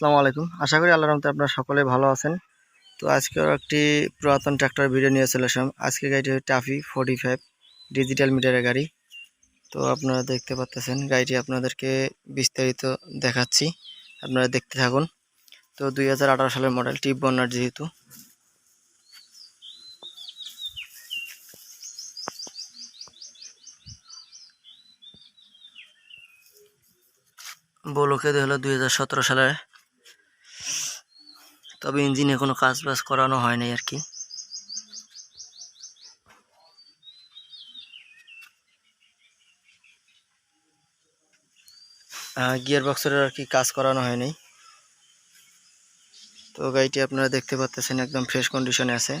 আসসালামু আলাইকুম। আশা করি আল্লাহর রহমতে আপনারা সকলে ভালো আছেন। তো আজকেও একটি পুরাতন ট্র্যাক্টর ভিডিও নিয়ে চলে আসলাম। আজকে গাড়িটি টাফি ফোর্টি ফাইভ ডিজিটাল মিটারের গাড়ি। তো আপনারা দেখতে পাচ্ছেন গাড়িটি আপনাদেরকে বিস্তারিত দেখাচ্ছি। আপনারা দেখতে থাকুন। তো দুই হাজার আঠারো সালের মডেল টিপ বন্যার যেহেতু। বলোকে হলো দুই সালের তবে ইঞ্জিনে কোনো কাজ বাজ করানো হয় নাই আর কি গিয়ার বক্সের আর কি কাজ করানো হয়নি তো গাড়িটি আপনারা দেখতে পাচ্ছেন একদম ফ্রেশ কন্ডিশনে আছে।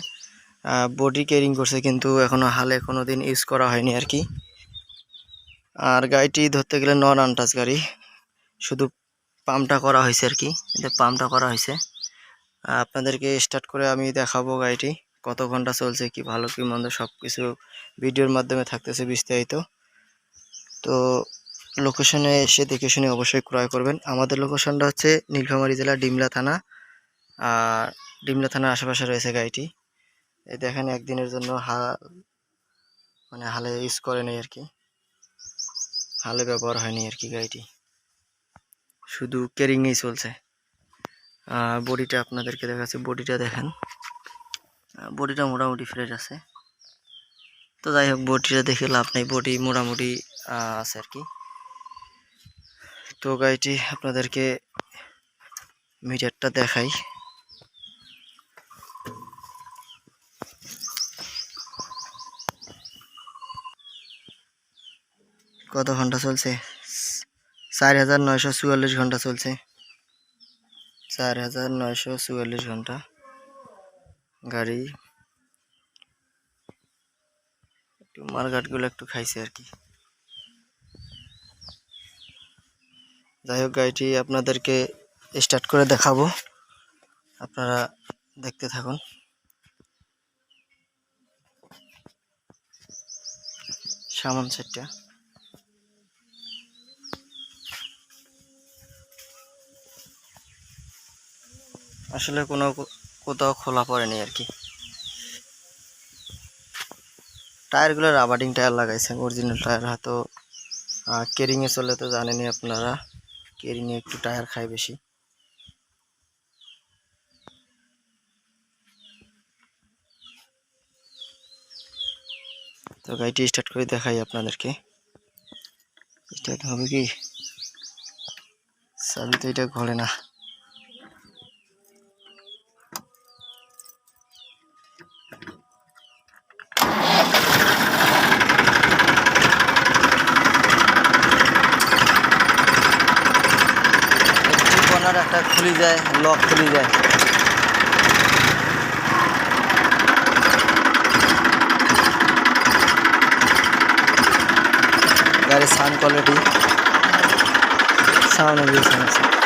বডি কেয়ারিং করছে কিন্তু এখনও হালে কোনো দিন ইউজ করা হয়নি আর কি আর গাড়িটি ধরতে গেলে নন আনটাচ গাড়ি, শুধু পাম্পটা করা হয়েছে আর কি পাম্পটা করা হয়েছে। আপনাদেরকে স্টার্ট করে আমি দেখাবো গাড়িটি। কত ঘণ্টা চলছে, কি ভালো, কি মন্দ সব কিছু ভিডিওর মাধ্যমে থাকতেছে বিস্তারিত। তো লোকেশনে এসে দেখে শুনে অবশ্যই ক্রয় করবেন। আমাদের লোকেশনটা হচ্ছে নীলফামারী জেলা ডিমলা থানা। আর ডিমলা থানার আশেপাশে রয়েছে গাড়িটি। এই দেখেন, একদিনের জন্য হাল মানে হালে ইউজ করে নেই আর কি হালে ব্যবহার হয়নি আর কি গাড়িটি। শুধু কেরিংয়েই চলছে। বডিটা আপনাদেরকে দেখাচ্ছে। বডিটা দেখেন। বডিটা মোটামুটি ফ্রেশ আছে। তো যাই হোক, বডিটা দেখে লাভ নেই। বডি মোটামুটি আছে আর কি। তো গাড়িটি আপনাদেরকে মিটারটা দেখাই। কত ঘণ্টা চলছে? চার হাজার নয়শো চুয়াল্লিশ ঘণ্টা চলছে। চার হাজার নয়শো চুয়াল্লিশ ঘণ্টা। গাড়ি। একটু মারঘাটগুলো একটু খাইছে আর কি। যাই হোক, গাড়িটি আপনাদেরকে স্টার্ট করে দেখাবো। আপনারা দেখতে থাকুন। সামন সেটটা আসলে কোনো কোথাও খোলা পড়েনি আর কি। টায়ারগুলো রাবারিং টায়ার লাগাইছে অরিজিনাল টায়ার, হয়তো কেরিংয়ে চলে তো জানেনি আপনারা কেরিংয়ে একটু টায়ার খায় বেশি। তো গাড়িটি স্টার্ট করে দেখাই আপনাদেরকে। স্টার্ট হবে কি? চাবি তো এটা ঘোরে না। একটা খুলে যায় লক খুলে যায়। গাড়ির সাউন্ড কোয়ালিটি সাউন্ড দিয়েছেন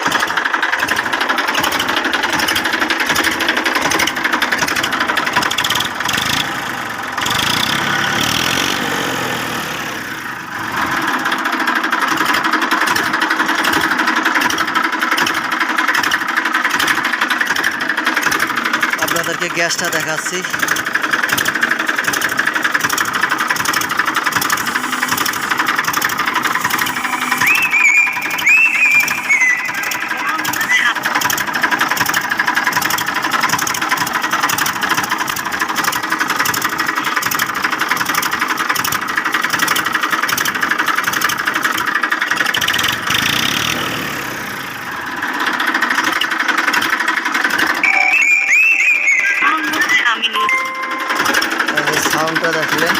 আপনাদেরকে গ্যাসটা দেখাচ্ছি। সাউন্ডটা দেখলেন।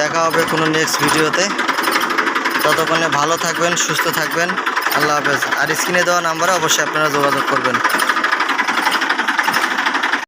দেখা হবে কোনো নেক্সট ভিডিওতে ততক্ষণে ভালো থাকবেন, সুস্থ থাকবেন। আল্লাহ হাফেজ। আর স্ক্রিনে দেওয়া নাম্বারে অবশ্যই আপনারা যোগাযোগ করবেন।